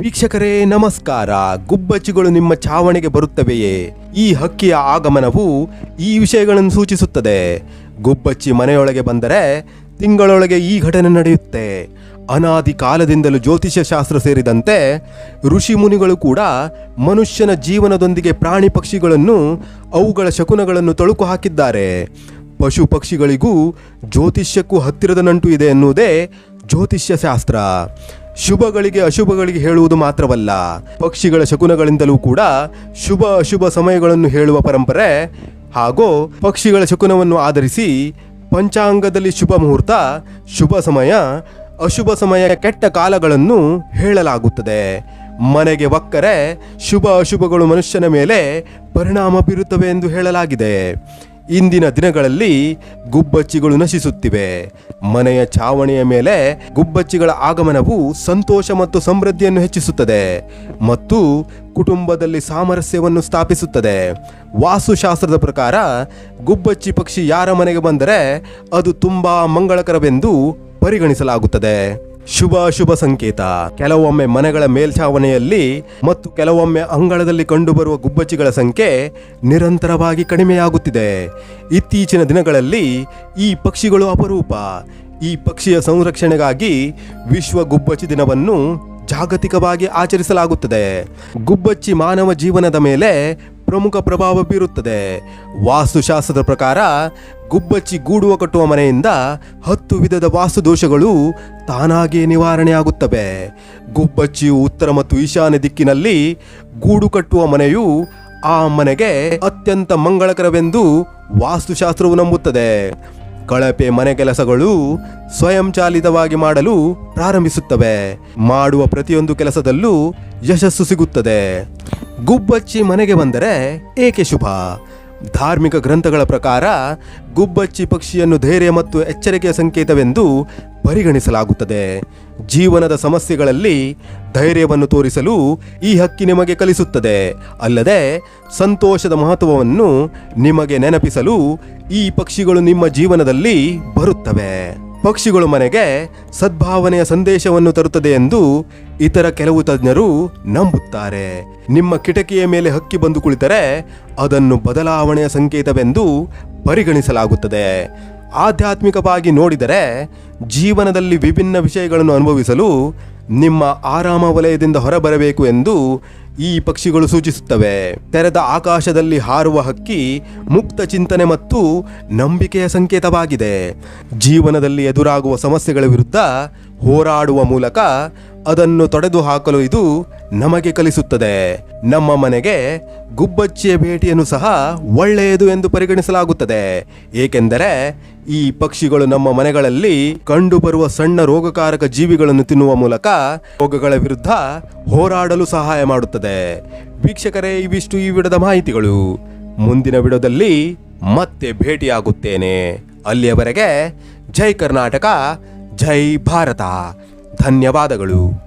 ವೀಕ್ಷಕರೇ, ನಮಸ್ಕಾರ. ಗುಬ್ಬಚ್ಚಿಗಳು ನಿಮ್ಮ ಚಾವಣಿಗೆ ಬರುತ್ತವೆಯೇ? ಈ ಹಕ್ಕಿಯ ಆಗಮನವು ಈ ವಿಷಯಗಳನ್ನು ಸೂಚಿಸುತ್ತದೆ. ಗುಬ್ಬಚ್ಚಿ ಮನೆಯೊಳಗೆ ಬಂದರೆ ತಿಂಗಳೊಳಗೆ ಈ ಘಟನೆ ನಡೆಯುತ್ತೆ. ಅನಾದಿ ಕಾಲದಿಂದಲೂ ಜ್ಯೋತಿಷ್ಯ ಶಾಸ್ತ್ರ ಸೇರಿದಂತೆ ಋಷಿ ಮುನಿಗಳು ಕೂಡ ಮನುಷ್ಯನ ಜೀವನದೊಂದಿಗೆ ಪ್ರಾಣಿ ಪಕ್ಷಿಗಳನ್ನು, ಅವುಗಳ ಶಕುನಗಳನ್ನು ತಳುಕು ಹಾಕಿದ್ದಾರೆ. ಪಶು ಪಕ್ಷಿಗಳಿಗೂ ಜ್ಯೋತಿಷ್ಯಕ್ಕೂ ಹತ್ತಿರದ ನಂಟು ಇದೆ ಎನ್ನುವುದೇ ಜ್ಯೋತಿಷ್ಯ ಶಾಸ್ತ್ರ ಶುಭಗಳಿಗೆ ಅಶುಭಗಳಿಗೆ ಹೇಳುವುದು ಮಾತ್ರವಲ್ಲ, ಪಕ್ಷಿಗಳ ಶಕುನಗಳಿಂದಲೂ ಕೂಡ ಶುಭ ಅಶುಭ ಸಮಯಗಳನ್ನು ಹೇಳುವ ಪರಂಪರೆ ಹಾಗೂ ಪಕ್ಷಿಗಳ ಶಕುನವನ್ನು ಆಧರಿಸಿ ಪಂಚಾಂಗದಲ್ಲಿ ಶುಭ ಮುಹೂರ್ತ, ಶುಭ ಸಮಯ, ಅಶುಭ ಸಮಯ ಕೆಟ್ಟ ಕಾಲಗಳನ್ನು ಹೇಳಲಾಗುತ್ತದೆ. ಮನೆಗೆ ಒಕ್ಕರೆ ಶುಭ ಅಶುಭಗಳು ಮನುಷ್ಯನ ಮೇಲೆ ಪರಿಣಾಮ ಬೀರುತ್ತವೆ ಎಂದು ಹೇಳಲಾಗಿದೆ. ಇಂದಿನ ದಿನಗಳಲ್ಲಿ ಗುಬ್ಬಚ್ಚಿಗಳು ನಶಿಸುತ್ತಿವೆ. ಮನೆಯ ಚಾವಣಿಯ ಮೇಲೆ ಗುಬ್ಬಚ್ಚಿಗಳ ಆಗಮನವು ಸಂತೋಷ ಮತ್ತು ಸಮೃದ್ಧಿಯನ್ನು ಹೆಚ್ಚಿಸುತ್ತದೆ ಮತ್ತು ಕುಟುಂಬದಲ್ಲಿ ಸಾಮರಸ್ಯವನ್ನು ಸ್ಥಾಪಿಸುತ್ತದೆ. ವಾಸ್ತುಶಾಸ್ತ್ರದ ಪ್ರಕಾರ ಗುಬ್ಬಚ್ಚಿ ಪಕ್ಷಿ ಯಾರ ಮನೆಗೆ ಬಂದರೆ ಅದು ತುಂಬಾ ಮಂಗಳಕರವೆಂದು ಪರಿಗಣಿಸಲಾಗುತ್ತದೆ. ಶುಭ ಅಶುಭ ಸಂಕೇತ. ಕೆಲವೊಮ್ಮೆ ಮನೆಗಳ ಮೇಲ್ಛಾವಣೆಯಲ್ಲಿ ಮತ್ತು ಕೆಲವೊಮ್ಮೆ ಅಂಗಳದಲ್ಲಿ ಕಂಡುಬರುವ ಗುಬ್ಬಚ್ಚಿಗಳ ಸಂಖ್ಯೆ ನಿರಂತರವಾಗಿ ಕಡಿಮೆಯಾಗುತ್ತಿದೆ. ಇತ್ತೀಚಿನ ದಿನಗಳಲ್ಲಿ ಈ ಪಕ್ಷಿಗಳು ಅಪರೂಪ. ಈ ಪಕ್ಷಿಯ ಸಂರಕ್ಷಣೆಗಾಗಿ ವಿಶ್ವ ಗುಬ್ಬಚ್ಚಿ ದಿನವನ್ನು ಜಾಗತಿಕವಾಗಿ ಆಚರಿಸಲಾಗುತ್ತದೆ. ಗುಬ್ಬಚ್ಚಿ ಮಾನವ ಜೀವನದ ಮೇಲೆ ಪ್ರಮುಖ ಪ್ರಭಾವ ಬೀರುತ್ತದೆ. ವಾಸ್ತುಶಾಸ್ತ್ರದ ಪ್ರಕಾರ ಗುಬ್ಬಚ್ಚಿ ಗೂಡುವ ಕಟ್ಟುವ ಮನೆಯಿಂದ ಹತ್ತು ವಿಧದ ವಾಸ್ತು ದೋಷಗಳು ತಾನಾಗಿಯೇ ನಿವಾರಣೆಯಾಗುತ್ತವೆ. ಗುಬ್ಬಚ್ಚಿಯು ಉತ್ತರ ಮತ್ತು ಈಶಾನ್ಯ ದಿಕ್ಕಿನಲ್ಲಿ ಗೂಡು ಕಟ್ಟುವ ಮನೆಯು ಆ ಮನೆಗೆ ಅತ್ಯಂತ ಮಂಗಳಕರವೆಂದು ವಾಸ್ತುಶಾಸ್ತ್ರವು ನಂಬುತ್ತದೆ. ಕಳಪೆ ಮನೆ ಕೆಲಸಗಳು ಸ್ವಯಂಚಾಲಿತವಾಗಿ ಮಾಡಲು ಪ್ರಾರಂಭಿಸುತ್ತವೆ. ಮಾಡುವ ಪ್ರತಿಯೊಂದು ಕೆಲಸದಲ್ಲೂ ಯಶಸ್ಸು ಸಿಗುತ್ತದೆ. ಗುಬ್ಬಚ್ಚಿ ಮನೆಗೆ ಬಂದರೆ ಏಕೆ ಶುಭ? ಧಾರ್ಮಿಕ ಗ್ರಂಥಗಳ ಪ್ರಕಾರ ಗುಬ್ಬಚ್ಚಿ ಪಕ್ಷಿಯನ್ನು ಧೈರ್ಯ ಮತ್ತು ಎಚ್ಚರಿಕೆಯ ಸಂಕೇತವೆಂದು ಪರಿಗಣಿಸಲಾಗುತ್ತದೆ. ಜೀವನದ ಸಮಸ್ಯೆಗಳಲ್ಲಿ ಧೈರ್ಯವನ್ನು ತೋರಿಸಲು ಈ ಹಕ್ಕಿ ನಿಮಗೆ ಕಲಿಸುತ್ತದೆ. ಅಲ್ಲದೆ ಸಂತೋಷದ ಮಹತ್ವವನ್ನು ನಿಮಗೆ ನೆನಪಿಸಲು ಈ ಪಕ್ಷಿಗಳು ನಿಮ್ಮ ಜೀವನದಲ್ಲಿ ಬರುತ್ತವೆ. ಪಕ್ಷಿಗಳು ಮನೆಗೆ ಸದ್ಭಾವನೆಯ ಸಂದೇಶವನ್ನು ತರುತ್ತದೆ ಎಂದು ಇತರ ಕೆಲವು ತಜ್ಞರು ನಂಬುತ್ತಾರೆ. ನಿಮ್ಮ ಕಿಟಕಿಯ ಮೇಲೆ ಹಕ್ಕಿ ಬಂದು ಕುಳಿತರೆ ಅದನ್ನು ಬದಲಾವಣೆಯ ಸಂಕೇತವೆಂದು ಪರಿಗಣಿಸಲಾಗುತ್ತದೆ. ಆಧ್ಯಾತ್ಮಿಕವಾಗಿ ನೋಡಿದರೆ ಜೀವನದಲ್ಲಿ ವಿಭಿನ್ನ ವಿಷಯಗಳನ್ನು ಅನುಭವಿಸಲು ನಿಮ್ಮ ಆರಾಮ ವಲಯದಿಂದ ಹೊರಬರಬೇಕು ಎಂದು ಈ ಪಕ್ಷಿಗಳು ಸೂಚಿಸುತ್ತವೆ. ತೆರೆದ ಆಕಾಶದಲ್ಲಿ ಹಾರುವ ಹಕ್ಕಿ ಮುಕ್ತ ಚಿಂತನೆ ಮತ್ತು ನಂಬಿಕೆಯ ಸಂಕೇತವಾಗಿದೆ. ಜೀವನದಲ್ಲಿ ಎದುರಾಗುವ ಸಮಸ್ಯೆಗಳ ವಿರುದ್ಧ ಹೋರಾಡುವ ಮೂಲಕ ಅದನ್ನು ತೊಡೆದು ಹಾಕಲು ಇದು ನಮಗೆ ಕಲಿಸುತ್ತದೆ. ನಮ್ಮ ಮನೆಗೆ ಗುಬ್ಬಚ್ಚಿಯ ಭೇಟಿಯನ್ನು ಸಹ ಒಳ್ಳೆಯದು ಎಂದು ಪರಿಗಣಿಸಲಾಗುತ್ತದೆ. ಏಕೆಂದರೆ ಈ ಪಕ್ಷಿಗಳು ನಮ್ಮ ಮನೆಗಳಲ್ಲಿ ಕಂಡುಬರುವ ಸಣ್ಣ ರೋಗಕಾರಕ ಜೀವಿಗಳನ್ನು ತಿನ್ನುವ ಮೂಲಕ ರೋಗಗಳ ವಿರುದ್ಧ ಹೋರಾಡಲು ಸಹಾಯ ಮಾಡುತ್ತದೆ. ವೀಕ್ಷಕರೇ, ಇವಿಷ್ಟು ಈ ವಿಡದ ಮಾಹಿತಿಗಳು. ಮುಂದಿನ ವಿಡದಲ್ಲಿ ಮತ್ತೆ ಭೇಟಿಯಾಗುತ್ತೇನೆ. ಅಲ್ಲಿಯವರೆಗೆ ಜೈ ಕರ್ನಾಟಕ. ಜೈ ಭಾರತ. ಧನ್ಯವಾದಗಳು.